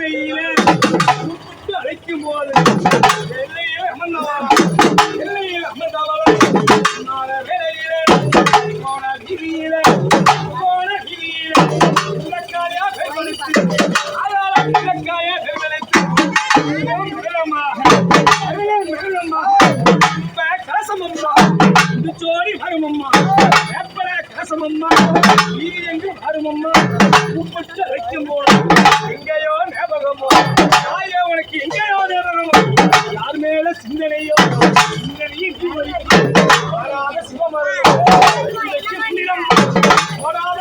வெயில கூப்பிட்டு அழைக்கும் போது எல்லையே அமர்ந்தவா எல்லையில் அமர்ந்தவளா நாள வேலையிலே போன வீதியிலே போன வீதியிலே இலக்காயா பெருமளித்து அதால இலக்காயா பெருமளித்து மிருகமாக மிருகமாக இப்ப கலசமம்மா வருமம்மா கலசமம்மா நீ வருமம்மா? கூப்பிட்டு அழைக்கும் போது சிந்தனையோ சிந்தனையில் வாராத சிவமரம் வாராத